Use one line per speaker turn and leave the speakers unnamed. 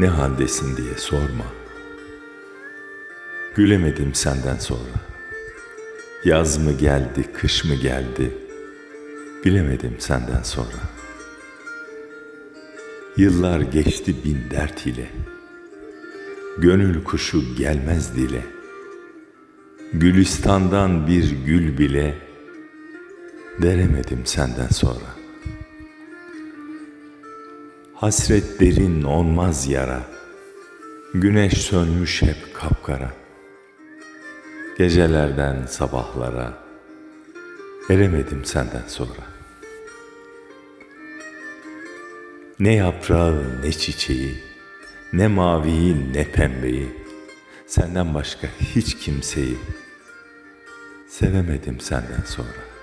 ne haldesin diye sorma. Gülemedim senden sonra. Yaz mı geldi, kış mı geldi? Bilemedim senden sonra. Yıllar geçti bin dert ile. Gönül kuşu gelmez dile. Gülistandan bir gül bile deremedim senden sonra. Hasret derin onmaz yara. Güneş sönmüş hep kapkara. Gecelerden sabahlara eremedim senden sonra. Ne yaprağı ne çiçeği, ne maviyi ne pembeyi, senden başka hiç kimseyi sevemedim senden sonra.